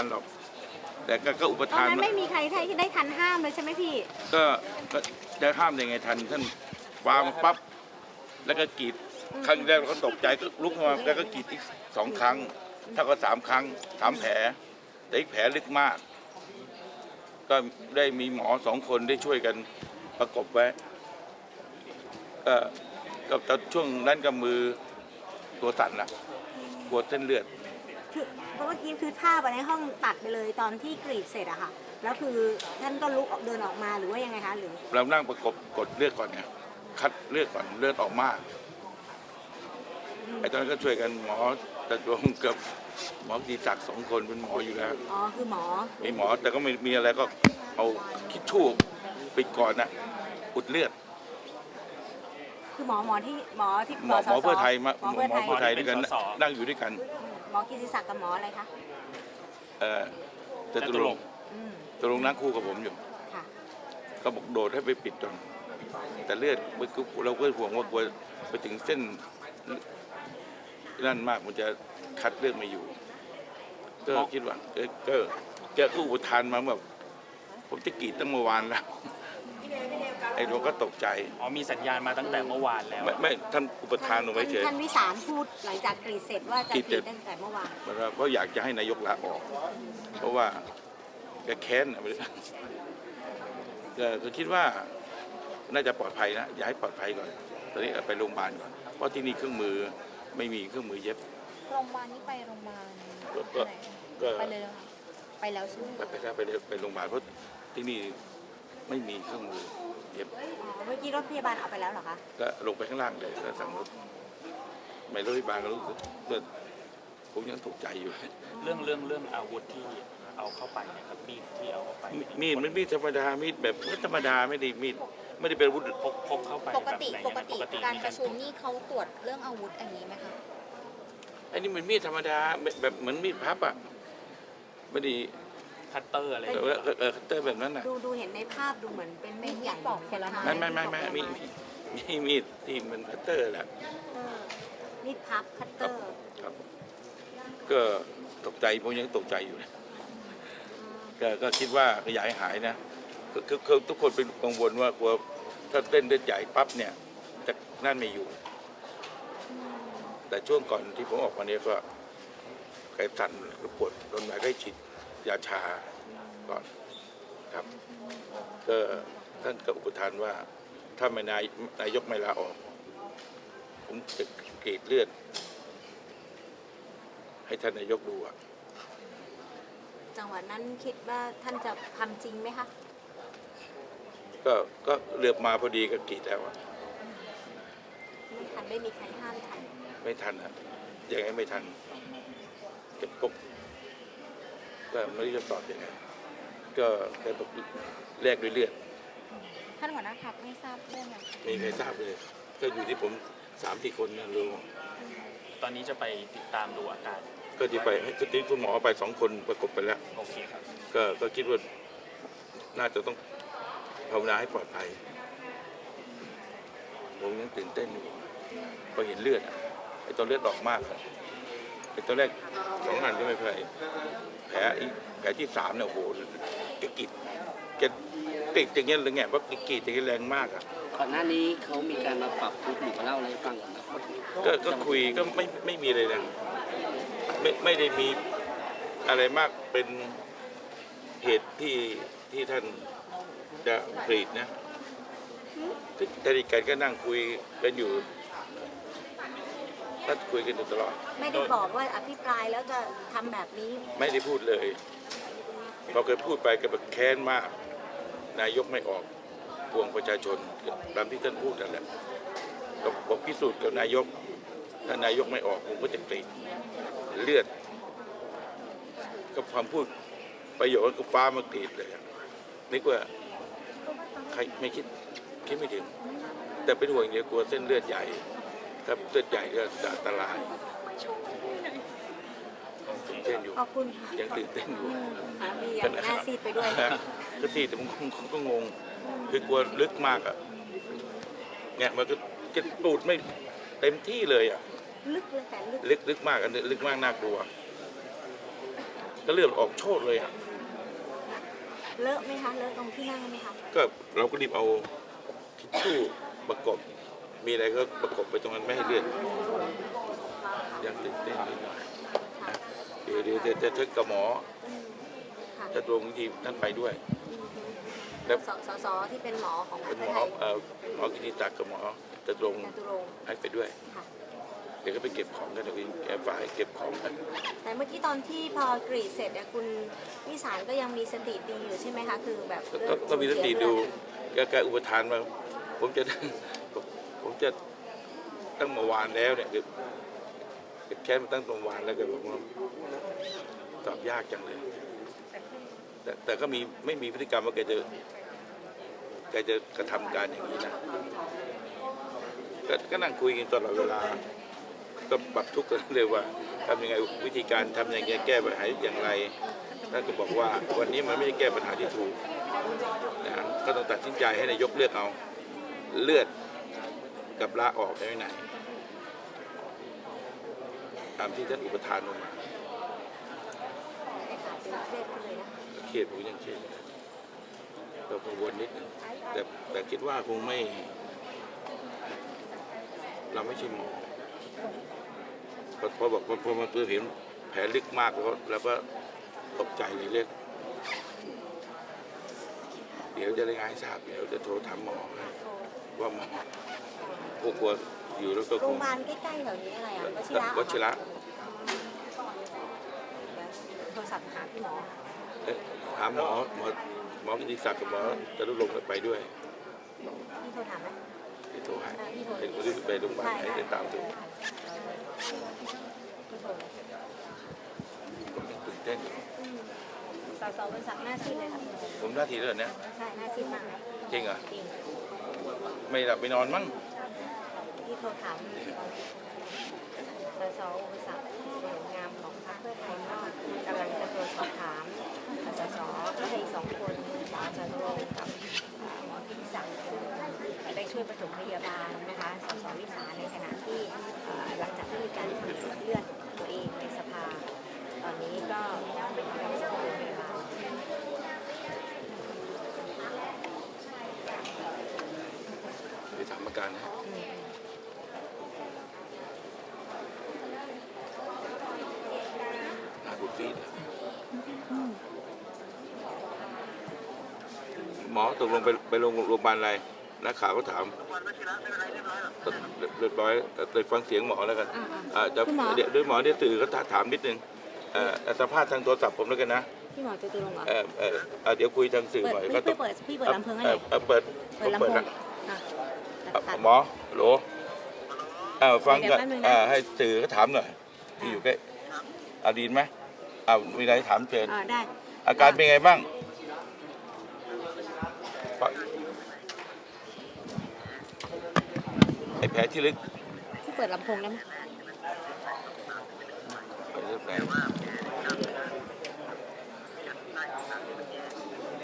ทันหรอก แต่ก็ก็อุปตอนทานนั้นมาไม่มีใครที่ได้ทันห้ามเลยใช่ไหมพี่ ก็ก็จะห้ามยังไงทันท่านวางปั๊บแล้วก็กรีดครั้งแรกเราก็ตกใจก็ลุกขึ้นมาแล้วก็กรีดอีกสองครั้งเท่ากับสามครั้งสามแผล แต่อีกแผลลึกมาก ก็ได้มีหมอสองคนได้ช่วยกันประกบไว้ก็ก็ตอนช่วงนั้นกับมือตัวสั่นละปวดเส้นเลือด คือเพ ราะเมื่อกี้คือท่าไปในห้องตัดไปเลยตอนที่กรีดเสร็จอะค่ะ แล้วคือท่านก็ลุกออกเดินออกมาหรือว่ายังไงคะหรือเรานั่งประกบกดเลือดก่อนไงคัดเลือดก่อนเลือดออกมากไอ้ตอนนั้นก็ช่วยกันหมอตะจวงกับหมอกีศักดิ์สองคนเป็นหมออยู่แล้วอ๋อคือหมอมีหมอแต่ก็ไม่มีอะไรก็เอาคิดชู่ปิดก่อนนะอุดเลือด คือหมอหมอที่หมอที่หมอหมอเพื่อไทยมาหมอเพื่อไทยเพื่อไทยด้วยกันนั่งอยู่ด้วยกัน หมอกิติศักดิ์กับหมออะไรคะเอ่อจตุรงค์อืมจตุรงค์นั่งคู่กับผมอยู่ ค่ะ ก็บอกโดดให้ไปปิดก่อนแต่เลือดเราก็ห่วงว่ากลัวไปถึงเส้นนั่นมากมันจะคัดเลือดไม่อยู่ ก็คิดว่าเอ้ยก็แกก็อุทานมาแบบผมจะกรีดตั้งเมื่อวานแล้ว ไอ้เราก็ตกใจอ๋อมีสัญญาณมาตั้งแต่เมื่อวานแล้ว ไม่ไม่ท่านอุปทานลงไว้เฉย ท่านวิสารพูดหลังจากกรีดเสร็จว่าจะกรีดกเสร็รีจดตั้งแต่เมื่อวาน เพราะอยากจะให้นายกลาออก เพราะว่าแกแค้นอะก็ก็คิดว่าน่าจะปลอดภัยนะ อย่าให้ปลอดภัยก่อน ตอนนี้เอาไปโรงพยาบาลก่อน เพราะที่นี่เครื่องมือไม่มีเครื่องมือเย็บ โรงพยาบาลนี้ไปโรงพยาบาลก็ก็ไหนก็ ไปเลยเหรอคะไปแล้วใช่ไหมไปไปไปไปไปโรงพยาบาลเพราะที่นี่ไม่มีเครื่องมือ เย็บอ๋อเมื่อกี้รถพยาบาลเอาไปแล้วเหรอคะก็ลงไปข้างล่างเลยแล้วสั่งรถไม่รถพยาบาลก็รู้สึกก็ผมยังตกใจอยู่ เรื่องเรื่องเรื่องอาวุธที่เอาเข้าไปเนะครับมีดที่เอาเข้าไปมีดมันมีดธรรมดามีดแบบธรรมดาไม่ได้มีดไม่ได้เป็นอาวุธพกพกเข้าไปปกติแบบไหนปกติปกติการมีประชุมนี่เขาตรวจเรื่องอาวุธอย่างนี้ไหมคะอันนี้มันมีดธรรมดาแบบแบบเหมือนมีดพับอะไม่ได้ คัตเตอร์อะไรเออเออเออคัตเตอร์แบบนั้นอะ ดูดูเห็นในภาพดูเหมือนเป็นมีดใหญ่ปอกผลไม้ไม่ไม่ไม่ไม่มีมีมีดที่มันคัตเตอร์แหละมีดพับคัตเตอร์ครับ ก็ตกใจผมยังตกใจอยู่นะก็ก็คิดว่าก็อยากให้หายนะคือคือทุกคนเป็นกังวลว่ากลัวถ้าเต้นเลือดใหญ่ปั๊บเนี่ยจะนั่นไม่อยู่ แต่ช่วงก่อนที่ผมออกมาเนี่ยก็ไข้สั่นปวดโดนหมายก็ฉีด ยาชาก่อนครับ ก็ท่านก็อุปทานว่า ถ้าไม่นายนายกไม่ลาออก ผมจะกรีดเลือด ให้ท่านนายกดูอะจังหวะนั้นคิดว่าท่านจะทำจริงไหมคะ ก็ก็เลือกมาพอดีก็กรีดแล้วอะไม่ทันได้มีใครห้ามทัน ไม่ทันอะยังไงไม่ทันเก็บปุ๊บ ก็ไม่รู้จะตอบยังไงก็ได้บอกแลกด้วยเลือดท่านหัวหน้าพักไม่ทราบเรื่องอะไรไม่มีใครทราบเลย ก็อยู่ที่ผมสามสี่คนนะรู้ตอนนี้จะไปติดตามดูอาการ ก็ที่ไปให้ที่คุณหมอไปสองคนประกบไปแล้ว โอเคครับ ก็ก็คิดว่าน่าจะต้องภาวนาให้ปลอดภัยผมยังตื่นเต้นอยู่พอเห็นเลือดอะไอ้ตอนเลือดออกมากอะ ไอ้ตอนแรกสองอันก็ไม่เป็นไรแผลอีกแผลที่สามเนี่ยโอ้โหแกกรีดแกติดอย่างเงี้ยเลยไงว่ากรีดอย่างเงี้ยแรงมากอะก่อนหน้านี้เขามีการมาปรับทุกข์หรือมาเล่าอะไรให้ฟังเหรอครับก็ก็คุยก็ไม่ไม่มีเลยนะไม่ไม่ได้มีอะไรมากเป็นเหตุที่ที่ท่านจะกรีดนะก็ทนิกันก็นั่งคุยกันอยู่ ท่านคุยกันอยู่ตลอด ไม่ได้บอกว่าอภิปรายแล้วจะทำแบบนี้ ไม่ได้พูดเลยพอเคยพูดไปก็แบบแค้นมาก นายกไม่ออกพวงประชาชนตามที่ท่านพูดนั่นแหละก็บอกพิสูจน์กับนายก ถ้านายกไม่ออกผมก็จะกรีดเลือดก็ความพูดประโยชน์ก็ฟ้ามากรีดเลยอะนึกว่าใครไม่คิดคิดไม่ถึง แต่เป็นห่วงอย่างเดียวกลัวเส้นเลือดใหญ่ ถ้าเลือดใหญ่ก็จะอันตรายตื่นเต้นอยู่ขอบคุณค่ะยังตื่นเต้นอยู่สามีอย่างหน้าซีดไปด้วยก็ซีดแต่ผมก็ก็งง คือกลัวลึกมากอะเนี่ยมันก็จะตูดไม่เต็มที่เลยอะลึกเลยแต่ลึกลึกลึกมากอันนี้ลึกมากน่ากลัวก็ก็เลือดออกโชดเลยอะเลอะไหมคะเลอะตรงที่นั่งไหมคะก็เราก็รีบเอาทิชชู่ประกบ มีอะไรก็ประกบไปตรงนั้นไม่ให้เลือดยังตื่นเต้นนิดหน่อยนะเดี๋ยวเดี๋ยวจะจะเช็คกับหมออืมค่ะจะตรงทีท่านไปด้วยแล้วสสสที่เป็นหมอของพรเป็รนคหมเพื่ออไทยเอ่อหมอกิติศักดิ์กับหมอจะตรงจตุรงค์ให้ไปด้วยค่ะเดี๋ยวก็ไปเก็บของกันเดี๋ยวแอบฝ่ายเก็บของกัน แต่เมื่อกี้ตอนที่พอกรีดเสร็จเนี่ยคุณวิสารก็ยังมีสติดีอยู่ใช่ไหมคะ คือแบบก็เลืก็อก็มีสติดูเสียเลือแกแกอุปทานมาผมจะผมจะ ตั้งเมื่อวานแล้วเนี่ยคือแค่มาตั้งเมื่อวานแล้วแกบอกว่าตอบยากจังเลย แต่แต่ก็มีไม่มีพฤติกรรมว่าแกจะแกจะกระทำการอย่างนี้นะก็ก็นั่งคุยกันตลอดเวลา ก็ปรับทุกข์กันเลยว่าทำยังไงวิธีการทำยังไงแก้ปัญหาอย่างไรท่านก็บอกว่าวันนี้มันไม่ได้แก้ปัญหาที่ถูกนะก็ต้องตัดสินใจให้นายกเลือกเอาเลือดกับลาออกได้ไหน ตามที่ท่านอุปทานลงมาเป็นเครียดขึ้นเลยนะเครียดผมยังเครียดอยู่เรากังวลนิดนึงแต่แต่คิดว่าคงไม่ เราไม่ใช่หมอพอพอบอกพอพอมาเจอเห็นแผลลึกมากแล้วก็แล้วก็ตกใจเลยเรียกเดี๋ยวจะรายงานให้ทราบเดี๋ยวจะโทรถามหมอให้ว่าหมอกลัวกลัว อยู่แล้วก็โรคงงพยาบาลใกล้ๆแถวนี้อะไรอะวชิระเหรอวชิระโทรศัพท์หาพี่หมอเอ๊ะถามหมอหมอหมอกิติศักดิ์กับหมอจะรุลงค์ไปด้วยพี่โทรถามไหมเดี๋ยวโทรให้อ่าพี่โทรเดี๋ยวรีบไปโรงพยาบาลให้ได้ตามตัวพี่โทรผมยังตื่นเต้นอยู่อืมสสบริษัทหน้าซีดเลยค่ะผมหน้าที่แล้วเนี่ยใช่หน้าซีดมากจริงเหรอจริงไม่หลับไม่นอนมั้งที่ โทรถามสสอุปสรรคหน่วยงามของพรรคเพื่อไทยก็กำลังจะโทรสอบถามสสก็ให้สองคนหมอจตุรงค์กับหมอพิศักดิ์ซึ่งได้ช่วยปฐมพยาบาลนะคะสสวิสาในขณะที่หลังจากที่มีการตรวจเลือดตัวเองในสภา ตอนนี้ก็ไปที่โรงพยาบาลไปถามอาการนะหน้าบุดฟีดอะหม อตกลงไปไปโรงโรงพยาบาลอะไรนักข่าวก็ถามเรียบร้อยแต่เลยฟังเสียงหมอแล้วกันอ่าอ่าจะคุณหมอ เดี๋ยวด้วยหมอเนี่ยสื่อก็ถามนิดนึงเอ่อสัมภาษณ์ทางโทรศัพท์ผมแล้วกันนะพี่หมอจตุรงค์เหรอเออเออเอ่อเดี๋ยวคุยทางสื่อเปิดหน่อยพี่ก็ต้องเปิดพี่เปิดลำเพลิงให้หเอ่น่ออยเอ่อเปิดเปิดลำเปิโพดงนะอะเอ่อตัดหมอโหลเอ่อฟังเดี๋กัยวนแป๊บนึงนะเอ่อให้สื่อเขาถามหน่อยที่อยู่ใกล้อาดีนไหมอ่ามีอะไรถามเชิญ อ่าได้อาการเป็นไงบ้าง ไอ้แผลที่ลึกที่เปิดลำโพงแล้วมั้ยไปเริ่มแผล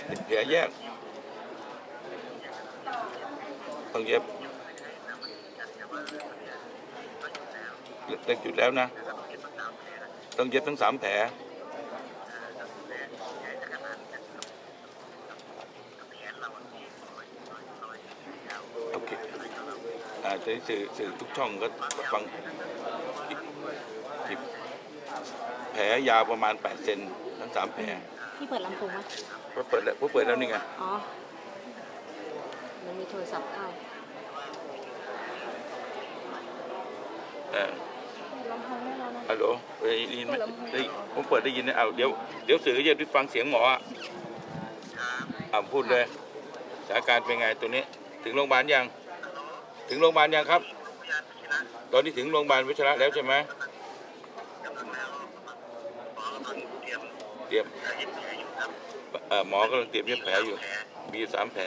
ติดแผลแยก ต้องเย็บเล็กจุดแล้วนะ ต้องเย็บทั้งสามแผล โอเค อ่าจะได้สื่อสื่อทุกช่องก็ฟังหยิบแผลยาวประมาณ 8 เซนทั้งสามแผลที่เปิดลำโพงมั้ยพอเปิดแล้วพอเปิดแล้วนี่ไง อ๋อมันมีโทรศัพท์เข้าเออลำโพงไม่ร้อนนะฮัลโหลได้ยินไหมได้ผมเปิดได้ยินนะเอาเดี๋ยวเดี๋ยวสื่อก็จะได้ฟังเสียงหมออะอ่าพูดเลยสถานการณ์เป็นไงตัวนี้ ถึงโรงพยาบาลยัง ถึงโรงพยาบาลยังครับ ตอนนี้ถึงโรงพยาบาลวิชระแล้วใช่ไหมเตรียมเอ่อหมอกำลังเตรียมเย็บแผลอยู่ มีอยู่สามแผล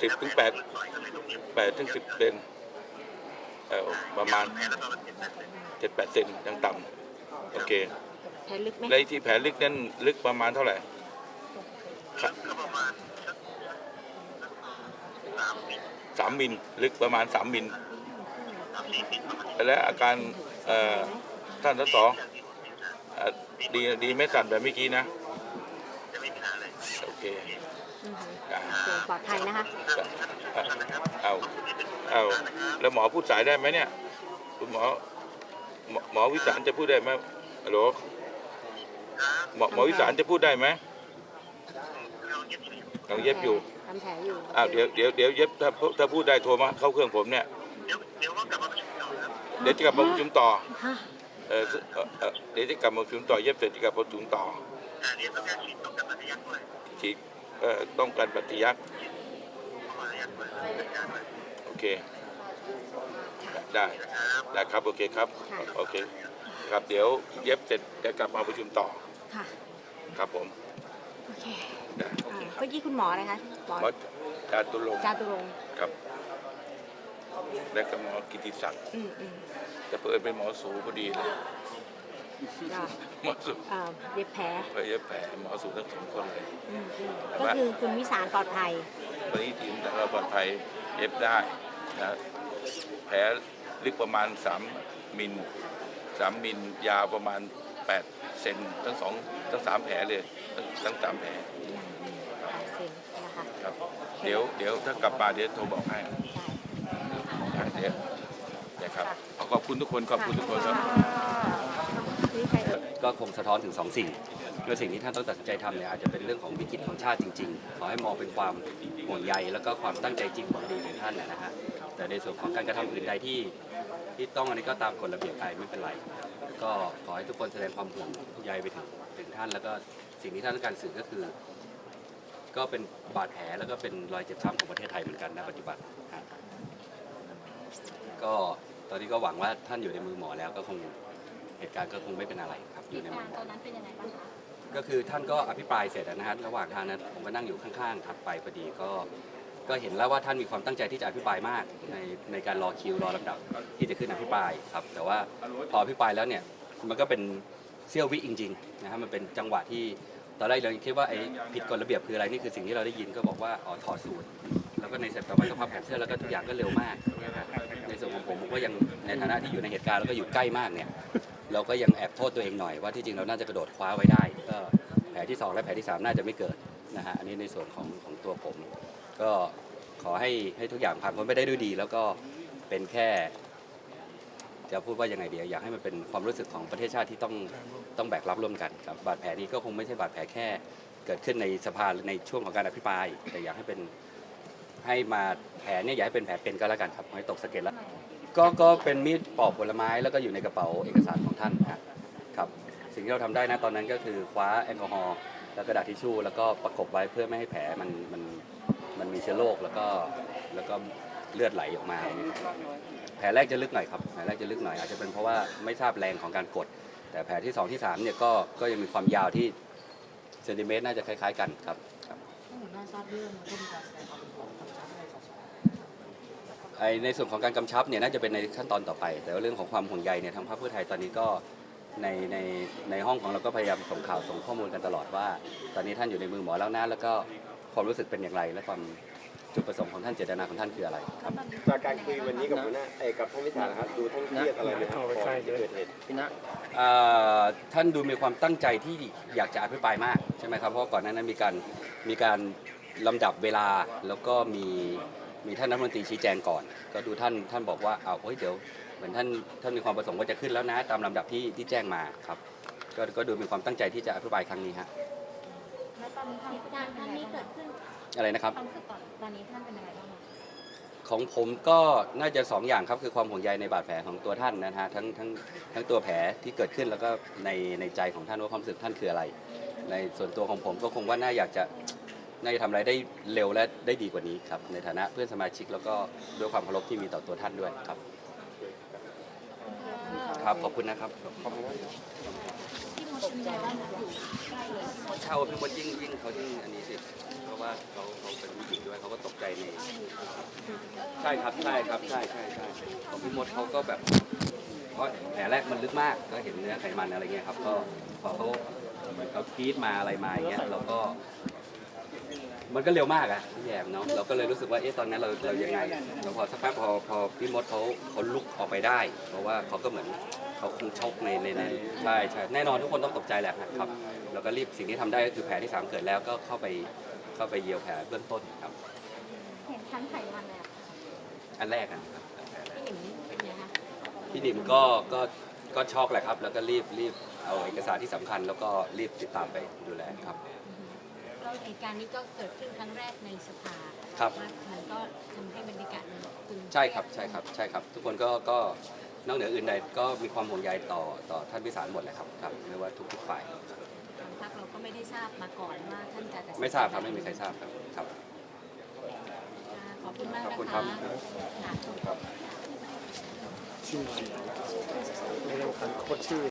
สิบถึงแปดแปดถึงสิบเซนเอ่อประมาณเจ็ดแปดเซนยังต่ำโอเค แผลลึกไหมในที่แผลลึกนั้นลึกประมาณเท่าไหร่ ครับสามมิลลึกประมาณสามมิลและอาการเอ่อท่านทศเอ่อดีดีไม่สั่นแบบเมื่อกี้นะโอเคอือฮึอ่าโอเคปลอดภัยนะคะ เอาเอาแล้วหมอพูดสายได้ไหมเนี่ย คุณหมอหมอหมอวิสารจะพูดได้ไหมฮัลโหลหมอหมอวิสารจะพูดได้ไหม เราเย็บอยู่ทำแผลอยู่อ้าวเดี๋ยวเดี๋ยวเดี๋ยวเย็บถ้าถ้าพูดได้โทรมาเข้าเครื่องผมเนี่ย เดี๋ยวจะกลับมาประชุมต่อฮะเออเอ่อเอ่อเดี๋ยวจะกลับมาประชุมต่อเย็บเสร็จจะกลับมาประชุมต่อฉีดเอ่อต้องการปฏิยักษ์โอเค ได้ได้ครับโอเคครับโอเค ครับเดี๋ยวเย็บเสร็จจะกลับมาประชุมต่อค่ะ ครับผม โอเคได้อ่าเมื่อกี้คุณหมออะไรคะหมอหมอจาตุรงค์จาตุรงค์ครับและกับหมอกิติศักดิ์อืมอืมแต่เพิ่นเป็นหมอสูพอดีเลยก็หมอสูเอ่อเย็บแผลไปเย็บแผลหมอสูทั้งสองคนเลย อืมอืมแต่ก็ว่าคือคุณวิสารปลอดภัยวันนี้ทีมแต่เราปลอดภัยเย็บได้นะแผลลึกประมาณ 3 มิล3มิลยาวประมาณ 8 เซนทั้งสองทั้งสามแผลเลยทั้งทั้งสามแผลเซ็นนะคะครับเดี๋ยวเดี๋ยวถ้ากลับมาเดี๋ยวโทรบอกให้ได้เดี๋ยวเดี๋ยวครับขอขอบคุณทุกคนขอบคุณทุกคนครับนี่ใครเอ่ยก็คงสะท้อนถึงสองสิ่งคือสิ่งที่ท่านต้องตัดสินใจทำเนี่ยอาจจะเป็นเรื่องของวิกฤตของชาติจริง ๆ ขอให้มองเป็นความห่วงใยแล้วก็ความตั้งใจจริงของดีของท่านนะฮะแต่ในส่วนของการกระทำอื่นใดที่ที่ต้องอันนี้ก็ตามกฎระเบียบไปไม่เป็นไร ก็ขอให้ทุกคนแสดงความห่วงใยไปถึงถึงท่านแล้วก็สิ่งที่ท่านต้องการสื่อก็คือ ก็เป็นบาดแผลแล้วก็เป็นรอยเจ็บช้ำของประเทศไทยเหมือนกันนะปัจจุบันฮะก็ตอนนี้ก็หวังว่าท่านอยู่ในมือหมอแล้วก็คงเหตุการณ์ก็คงไม่เป็นอะไรครับอยู่ในมือหมอก็คือท่านก็อภิปรายเสร็จนะฮะระหว่างทางนั้นผมก็นั่งอยู่ข้างๆถัดไปพอดีก็ ก็เห็นแล้วว่าท่านมีความตั้งใจที่จะอภิปรายมากในในการรอคิวรอลำดับที่จะขึ้นอภิปรายครับ แต่ว่าพออภิปรายแล้วเนี่ยมันก็เป็นเสี้ยววิจริงๆนะฮะมันเป็นจังหวะที่ตอนแรกเราคิดว่าไอ้ผิดกฎระเบียบคืออะไรนี่คือสิ่งที่เราได้ยินก็บอกว่าอ๋อถอดสูตร แล้วก็ในเสร็จต่อไปก็พับแขนเสื้อแล้วก็ทุกอย่างก็เร็วมากนะฮะในส่วนของผมผมก็ยังในฐานะที่อยู่ในเหตุการณ์แล้วก็อยู่ใกล้มากเนี่ยเราก็ยังแอบโทษตัวเองหน่อยว่าที่จริงเราน่าจะกระโดดคว้าไว้ได้ก็แผลที่ 2 และแผลที่ 3 น่าจะไม่เกิดนะฮะอันนี้ในส่วนของของตัวผม ก็ขอให้ให้ทุกอย่างผ่านพ้นไปได้ด้วยดี แล้วก็เป็นแค่ จะพูดว่ายังไงดีอยากให้มันเป็นความรู้สึกของประเทศชาติที่ต้องต้องแบกรับร่วมกันครับบาดแผลนี้ก็คงไม่ใช่บาดแผลแค่ เกิดขึ้นในสภาหรือในช่วงของการอภิปราย แต่อยากให้เป็นให้มาแผลเนี่ยอยากให้เป็นแผลเป็นก็แล้วกันครับให้ตกสะเก็ดแล้วก็ก็เป็นมีดปอกผลไม้แล้วก็อยู่ในกระเป๋าเอกสารของท่านครับครับสิ่งที่เราทำได้นะตอนนั้นก็คือคว้าแอลกอฮอล์แล้วกระดาษทิชชู่แล้วก็ประกบไว้เพื่อไม่ให้แผลมันมัน มันมีเชื้อโรคแล้วก็แล้วก็เลือดไหลออกมาอะไรอย่างเงี้ยครับแผลแรกจะลึกหน่อยครับแผลแรกจะลึกหน่อยอาจจะเป็นเพราะว่าไม่ทราบแรงของการกด แต่แผลที่สองที่สามเนี่ยก็ก็ยังมีความยาวที่เซนติเมตรน่าจะคล้ายๆกันครับครับไอในส่วนของการกำชับเนี่ยน่าจะเป็นในขั้นตอนต่อไป แต่ว่าเรื่องของความห่วงใยเนี่ยทางพรรคเพื่อไทยตอนนี้ก็ในในในห้องของเราก็พยายามส่งข่าวส่งข้อมูลกันตลอดว่า ตอนนี้ท่านอยู่ในมือหมอแล้วนะแล้วก็ ความรู้สึกเป็นอย่างไร และความจุดประสงค์ของท่านเจตนาของท่านคืออะไรครับ จากการคุยวันนี้กับหัวหน้าเอยกับท่านวิสานะครับ ดูท่านเครียดอะไรไหมครับก่อนที่เกิดเหตุอ่าท่านดูมีความตั้งใจที่อยากจะอภิปรายมากใช่ไหมครับเพราะว่าก่อนหน้านั้นมีการมีการลำดับเวลาแล้วก็มีมีท่านรัฐมนตรีชี้แจงก่อน ก็ดูท่านท่านบอกว่าเอาเฮ้ยเดี๋ยวเหมือนท่านท่านมีความประสงค์ว่าจะขึ้นแล้วนะ ตามลำดับที่ที่แจ้งมาครับก็ก็ดูมีความตั้งใจที่จะอภิปรายครั้งนี้ฮะแล้ว ตอนนี้ความเหตุการณ์ครั้งนี้เกิดขึ้นอะไรนะครับความรู้สึกตอนตอนนี้ท่านเป็นยังไงบ้างคะของผมก็น่าจะสองอย่างครับคือความห่วงใยในบาดแผลของตัวท่านนะฮะทั้งทั้งทั้งตัวแผลที่เกิดขึ้นแล้วก็ในในใจของท่านว่าความรู้สึกท่านคืออะไร ในส่วนตัวของผมก็คงว่าน่าอยากจะน่าจะทำอะไรได้เร็วและได้ดีกว่านี้ครับในฐานะเพื่อนสมาชิกแล้วก็ด้วยความเคารพที่มีต่อตัวท่านด้วยครับ ครับขอบคุณนะครับที่มดเป็นยังไงบ้างคะอยู่ใกล้ เลยเช่าพี่มดยิ่งยิ่งเขายิ่งอันนี้สิเพราะว่าเขาเขาเป็นผู้หญิงด้วยเขาก็ตกใจในใช่ครับใช่ครับใช่ใช่ใช่ของพี่มดเขาก็แบบเพราะแผลแรกมันลึกมากก็เห็นเนื้อไขมันอะไรเงี้ยครับ ก็พอเขาเหมือนเขากรีดมาอะไรมาอย่างเงี้ยเราก็ มันก็เร็วมากอะพี่แยมเนาะเราก็เลยรู้สึกว่าเอ๊ะตอนนั้นเราเรายังไงแล้วพอสักแป๊บพอพอพี่มดเขาเขาลุกออกไปได้ เพราะว่าเขาก็เหมือน เขาคงช็อกในในในใช่ใช่แน่นอนทุกคนต้องตกใจแหละครับแล้วก็รีบสิ่งที่ทำได้ก็คือแผลที่สามเกิดแล้วก็เข้าไปเข้าไปเยียวแผลเบื้องต้นครับ เห็นชั้นไขมันเลยอะอันแรกอะครับพี่หนิมเป็นไงคะพี่หนิมก็ก็ก็ช็อกแหละครับ แล้วก็รีบรีบเอาเอกสารที่สำคัญ แล้วก็รีบติดตามไปดูแลครับก็เหตุการณ์นี้ก็เกิดขึ้นครั้งแรกในสภาครับ ว่ามันก็ทำให้บรรยากาศมันตึงใช่ครับใช่ครับใช่ครับ ทุกคนก็ก็ นอกเหนืออื่นใดก็มีความห่วงใยต่อต่อท่านพิสารหมดเลยครับครับไม่ว่าทุกทุกๆฝ่ายทางพรรคเราก็ไม่ได้ทราบมาก่อนว่าท่านจะตัดสินใจไม่ทราบครับไม่มีใครทราบครับครับอ่าขอบคุณมากขอบนะคุณครัคะบค่ะ ชื่อไม่ต้องคันโคตรชื่อ